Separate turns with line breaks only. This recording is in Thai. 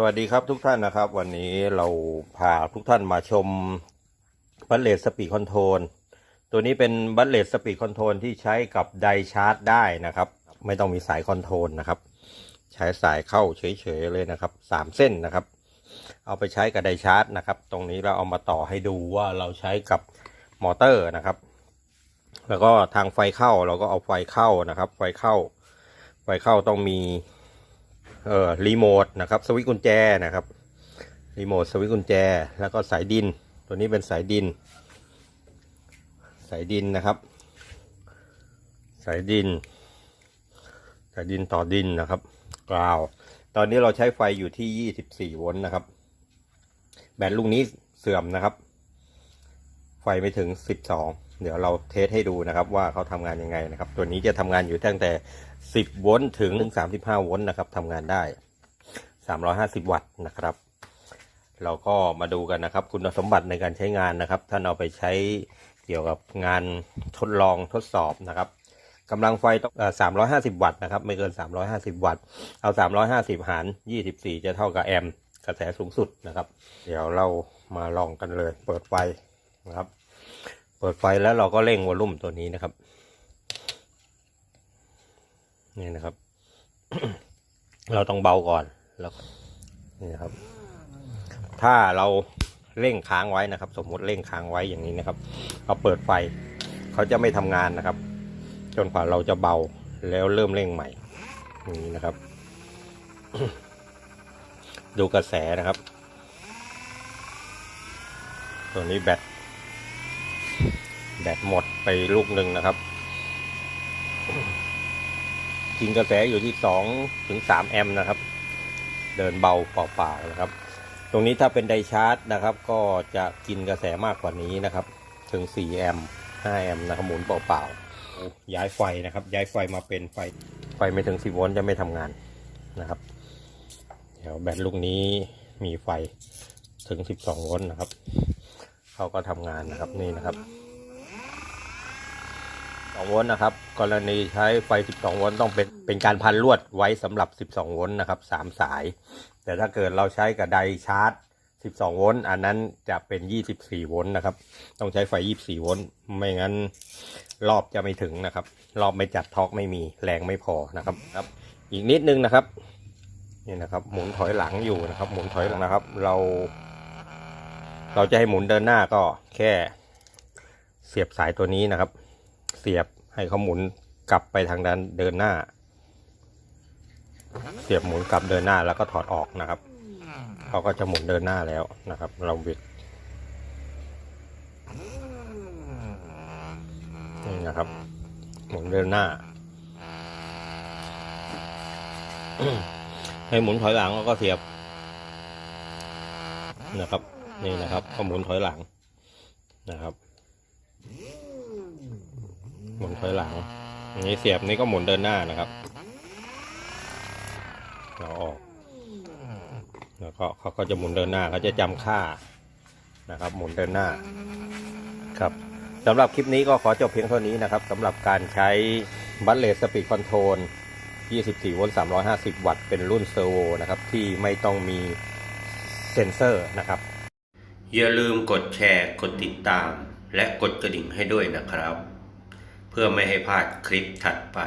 สวัสดีครับทุกท่านนะครับ วันนี้เราพาทุกท่านมาชมบัตเลสสปีดคอนโทรลตัวนี้เป็นบัตเลสสปีดคอนโทรลที่ใช้กับไดชาร์จได้นะครับ ไม่ต้องมีสายคอนโทรลนะครับ ใช้สายเข้าเฉยๆเลยนะครับสามเส้นนะครับ เอาไปใช้กับไดชาร์จนะครับ ตรงนี้เราเอามาต่อให้ดูว่าเราใช้กับมอเตอร์นะครับ แล้วก็ทางไฟเข้าเราก็เอาไฟเข้านะครับ ไฟเข้า ไฟเข้าต้องมี เอ่อรีโมทนะครับสวิตช์กุญแจนะครับรีโมทสวิตช์กุญแจ แล้วก็สายดิน ตัวนี้เป็นสายดิน สายดินนะครับ สายดิน สายดินต่อดินนะครับกราว ตอนนี้เราใช้ไฟอยู่ที่ 24 โวลต์นะครับ แบตลูกนี้เสื่อมนะครับ ไฟไม่ถึง 12 เดี๋ยวเราเทสให้ดูนะครับว่าเขาทำงานยังไงนะครับ ตัวนี้จะทำงานอยู่ตั้งแต่ 10 โวลต์ถึง 35 โวลต์นะครับทำงานได้ 350 วัตต์นะครับ เราก็มาดูกันนะครับ คุณสมบัติในการใช้งานนะครับท่าเอาไปใช้เกี่ยวกับงานทดลองทดสอบนะครับกำลังไฟต้อง350 วัตต์นะครับ ไม่เกิน 350 วัตต์ เอา 350 หาร 24 จะเท่ากับแอมป์กระแสสูงสุดนะครับ เดี๋ยวเรามาลองกันเลย เปิดไฟนะครับ เปิดไฟแล้วเราก็เร่งวอลลุ่มตัวนี้นะครับ นี่นะครับ เราต้องเบาก่อนแล้วนี่นะครับ ถ้าเราเร่งค้างไว้นะครับ สมมติเร่งค้างไว้อย่างนี้นะครับ เราเปิดไฟเขาจะไม่ทำงานนะครับ จนกว่าเราจะเบาแล้วเริ่มเร่งใหม่อย่างนี้นะครับ ดูกระแสนะครับ ตัวนี้แบต แบตหมดไปลูกหนึ่งนะครับ กินกระแสอยู่ที่สองถึงสามแอมป์นะครับ เดินเบาเปล่าๆนะครับ ตรงนี้ถ้าเป็นไดชาร์จนะครับ ก็จะกินกระแสมากกว่านี้นะครับ ถึงสี่แอมป์ห้าแอมป์นะครับหมุนเปล่าๆย้ายไฟนะครับ ย้ายไฟมาเป็นไฟไฟไม่ถึงสิบโวลต์จะไม่ทำงานนะครับเดี๋ยวแบตลูกนี้มีไฟถึงสิบสองโวลต์นะครับ เขาก็ทำงานนะครับนี่นะครับ 12 โวลต์นะครับ กรณีใช้ไฟ 12 โวลต์ต้องเป็นเป็นการพันลวดไว้สำหรับ 12 โวลต์นะครับ3สาย แต่ถ้าเกิดเราใช้กับไดชาร์จ 12 โวลต์อันนั้นจะเป็น 24 โวลต์นะครับ ต้องใช้ไฟ 24 โวลต์ไม่งั้นรอบจะไม่ถึงนะครับ รอบไม่จัดท็อกไม่มีแรงไม่พอนะครับครับ อีกนิดนึงนะครับนี่นะครับ หมุนถอยหลังอยู่นะครับ หมุนถอยหลังนะครับ เรา เราจะให้หมุนเดินหน้าก็แค่เสียบสายตัวนี้นะครับ เสียบให้เขาหมุนกลับไปทางด้านเดินหน้า เสียบหมุนกลับเดินหน้าแล้วก็ถอดออกนะครับเขาก็จะหมุนเดินหน้าแล้วนะครับ เราบิดนี่นะครับ หมุนเดินหน้า ให้หมุนถอยหลังแล้วก็เสียบนะครับ นี่นะครับก็หมุนถอยหลังนะครับ หมุนถอยหลังอันนี้เสียบนี่ก็หมุนเดินหน้านะครับเราออก แล้วก็เขาก็จะหมุนเดินหน้าเขาจะจำค่านะครับ หมุนเดินหน้าครับสำหรับคลิปนี้ก็ขอจบเพียงเท่านี้นะครับสำหรับการใช้บัตเลสสปีดคอนโทรล 24 โวลต์ 350 วัตต์ เป็นรุ่นเซอร์โวนะครับ ที่ไม่ต้องมีเซ็นเซอร์นะครับ อย่าลืมกดแชร์ กดติดตาม และกดกระดิ่งให้ด้วยนะครับ พื่อไม่ให้พลาดคลิปถัดไป